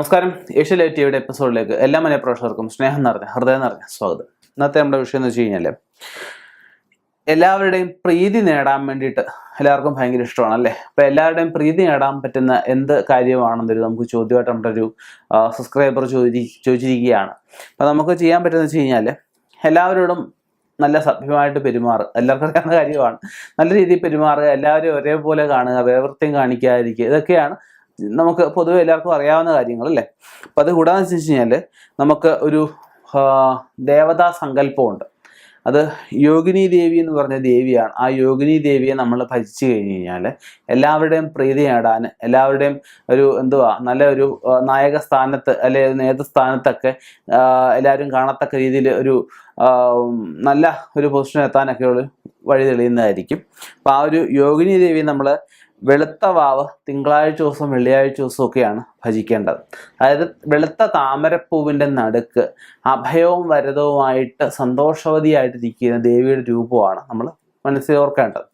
നമസ്കാരം. Asia live ടിവിയുടെ എപ്പിസോഡിലേക്ക് എല്ലാ മലയ പ്രേക്ഷകർക്കും സ്നേഹം നിറഞ്ഞ ഹൃദയം നിറഞ്ഞ സ്വാഗതം. ഇന്നത്തെ നമ്മുടെ വിഷയം എന്ന് വെച്ച് കഴിഞ്ഞാൽ എല്ലാവരുടെയും പ്രീതി നേടാൻ വേണ്ടിയിട്ട് എല്ലാവർക്കും ഭയങ്കര ഇഷ്ടമാണ് അല്ലേ അപ്പോൾ എല്ലാവരുടെയും പ്രീതി നേടാൻ പറ്റുന്ന എന്ത് കാര്യമാണെന്നൊരു നമുക്ക് ചോദ്യമായിട്ട് നമ്മുടെ ഒരു സബ്സ്ക്രൈബർ ചോദി ചോദിച്ചിരിക്കുകയാണ്. അപ്പോൾ നമുക്ക് ചെയ്യാൻ പറ്റുന്നത് വെച്ച് കഴിഞ്ഞാൽ എല്ലാവരോടും നല്ല സഭ്യമായിട്ട് പെരുമാറുക. എല്ലാവർക്കും അറിയാവുന്ന കാര്യമാണ്. നല്ല രീതിയിൽ പെരുമാറുക എല്ലാവരും ഒരേപോലെ കാണുക വേവൃത്യം കാണിക്കാതിരിക്കുക. ഇതൊക്കെയാണ് നമുക്ക് പൊതുവെ എല്ലാവർക്കും അറിയാവുന്ന കാര്യങ്ങൾ അല്ലേ? അപ്പം അത് കൂടാതെ വെച്ച് കഴിഞ്ഞാൽ നമുക്ക് ഒരു ദേവതാ സങ്കല്പമുണ്ട്. അത് യോഗിനി ദേവി എന്ന് പറഞ്ഞ ദേവിയാണ്. ആ യോഗിനി ദേവിയെ നമ്മൾ ഭജിച്ചു കഴിഞ്ഞ് കഴിഞ്ഞാൽ എല്ലാവരുടെയും പ്രീതി നേടാൻ എല്ലാവരുടെയും ഒരു എന്തുവാ നല്ല ഒരു നായക സ്ഥാനത്ത് അല്ലെ നേതൃസ്ഥാനത്തൊക്കെ എല്ലാവരും കാണത്തക്ക രീതിയിൽ ഒരു നല്ല ഒരു പൊസിഷൻ എത്താനൊക്കെ വഴി തെളിയുന്നതായിരിക്കും. അപ്പോൾ ആ ഒരു യോഗിനി ദേവി നമ്മൾ വെളുത്ത വാവ് തിങ്കളാഴ്ച ദിവസം വെള്ളിയാഴ്ച ദിവസവും ഒക്കെയാണ് ഭജിക്കേണ്ടത്. അതായത് വെളുത്ത താമരപ്പൂവിന്റെ നടുക്ക് അഭയവും വരതവുമായിട്ട് സന്തോഷവതിയായിട്ടിരിക്കുന്ന ദേവിയുടെ രൂപമാണ് നമ്മൾ മനസ്സിലോർക്കേണ്ടത്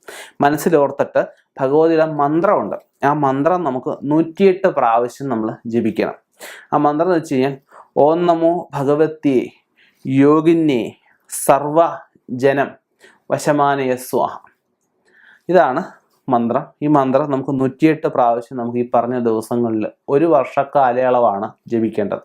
മനസ്സിലോർത്തിട്ട് ഭഗവതിയുടെ മന്ത്രമുണ്ട്. ആ മന്ത്രം നമുക്ക് നൂറ്റിയെട്ട് പ്രാവശ്യം നമ്മൾ ജപിക്കണം. ആ മന്ത്രം എന്ന് വെച്ച് കഴിഞ്ഞാൽ ഓം നമോ ഭഗവത്യേ യോഗിന്യേ സർവ ജനം വശമാനയ സ്വാഹ ഇതാണ് മന്ത്രം. ഈ മന്ത്രം നമുക്ക് നൂറ്റിയെട്ട് പ്രാവശ്യം നമുക്ക് ഈ പറഞ്ഞ ദിവസങ്ങളിൽ ഒരു വർഷ കാലയളവാണ് ജപിക്കേണ്ടത്.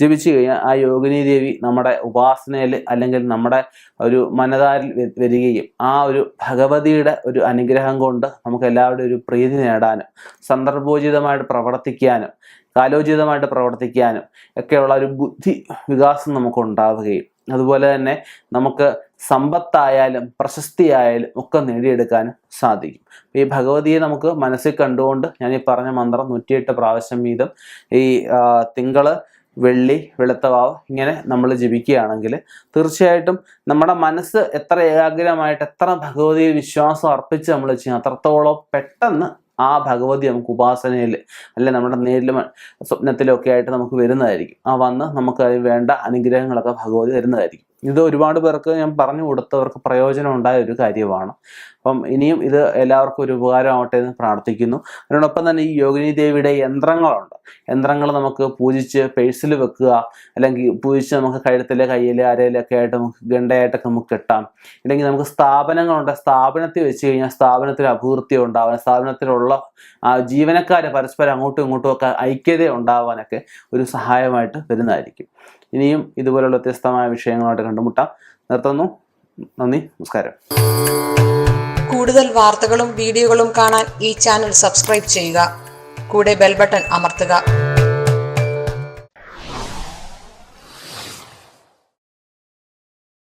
ജപിച്ചു കഴിഞ്ഞാൽ ആ യോഗിനി ദേവി നമ്മുടെ ഉപാസനയിൽ അല്ലെങ്കിൽ നമ്മുടെ ഒരു മനതാരിൽ വരികയും ആ ഒരു ഭഗവതിയുടെ ഒരു അനുഗ്രഹം കൊണ്ട് നമുക്ക് എല്ലാവരുടെയും ഒരു പ്രീതി നേടാനും സന്ദർഭോചിതമായിട്ട് പ്രവർത്തിക്കാനും കാലോചിതമായിട്ട് പ്രവർത്തിക്കാനും ഒക്കെയുള്ള ഒരു ബുദ്ധി വികാസം നമുക്ക് ഉണ്ടാവുകയും അതുപോലെ തന്നെ നമുക്ക് സമ്പത്തായാലും പ്രശസ്തിയായാലും ഒക്കെ നേടിയെടുക്കാൻ സാധിക്കും. ഈ ഭഗവതിയെ നമുക്ക് മനസ്സിൽ കണ്ടുകൊണ്ട് ഞാൻ ഈ പറഞ്ഞ മന്ത്രം നൂറ്റിയെട്ട് പ്രാവശ്യം വീതം ഈ തിങ്കൾ വെള്ളി വെളുത്തവാവ് ഇങ്ങനെ നമ്മൾ ജപിക്കുകയാണെങ്കിൽ തീർച്ചയായിട്ടും നമ്മുടെ മനസ്സ് എത്ര ഏകാഗ്രമായിട്ട് എത്ര ഭഗവതിയിൽ വിശ്വാസം അർപ്പിച്ച് നമ്മൾ ചെയ്യാം അത്രത്തോളം പെട്ടെന്ന് ആ ഭഗവതി നമുക്ക് ഉപാസനയിൽ അല്ലെ നമ്മുടെ നേരിലും സ്വപ്നത്തിലൊക്കെ ആയിട്ട് നമുക്ക് വരുന്നതായിരിക്കും. ആ വന്ന് നമുക്ക് വേണ്ട അനുഗ്രഹങ്ങളൊക്കെ ഭഗവതി തരുന്നതായിരിക്കും. ഇത് ഒരുപാട് പേർക്ക് ഞാൻ പറഞ്ഞു കൊടുത്തവർക്ക് പ്രയോജനം ഉണ്ടായ ഒരു കാര്യമാണ്. അപ്പം ഇനിയും ഇത് എല്ലാവർക്കും ഒരു ഉപകാരമാവട്ടെ എന്ന് പ്രാർത്ഥിക്കുന്നു. അതിനോടൊപ്പം തന്നെ ഈ യോഗിനി ദേവിയുടെ യന്ത്രങ്ങളുണ്ട്. യന്ത്രങ്ങൾ നമുക്ക് പൂജിച്ച് പേഴ്സിൽ വെക്കുക അല്ലെങ്കിൽ പൂജിച്ച് നമുക്ക് കഴുത്തിലെ കയ്യിൽ അരയിലൊക്കെ ആയിട്ട് നമുക്ക് ഗണ്ടയായിട്ടൊക്കെ നമുക്ക് കെട്ടാം. ഇല്ലെങ്കിൽ നമുക്ക് സ്ഥാപനങ്ങളുണ്ട്. സ്ഥാപനത്തിൽ വെച്ച് കഴിഞ്ഞാൽ സ്ഥാപനത്തിൽ അഭിവൃദ്ധി ഉണ്ടാവാൻ സ്ഥാപനത്തിലുള്ള ആ ജീവനക്കാർ പരസ്പരം അങ്ങോട്ടും ഇങ്ങോട്ടും ഒക്കെ ഐക്യത ഉണ്ടാവാനൊക്കെ ഒരു സഹായമായിട്ട് വരുന്നതായിരിക്കും. ഇനിയും ഇതുപോലുള്ള വ്യത്യസ്തമായ വിഷയങ്ങളായിട്ട് കണ്ടുമുട്ടാം. നിർത്തുന്നു. നന്ദി. നമസ്കാരം. കൂടുതൽ വാർത്തകളും വീഡിയോകളും കാണാൻ ഈ ചാനൽ സബ്സ്ക്രൈബ് ചെയ്യുക. കൂടെ ബെൽബട്ടൺ അമർത്തുക.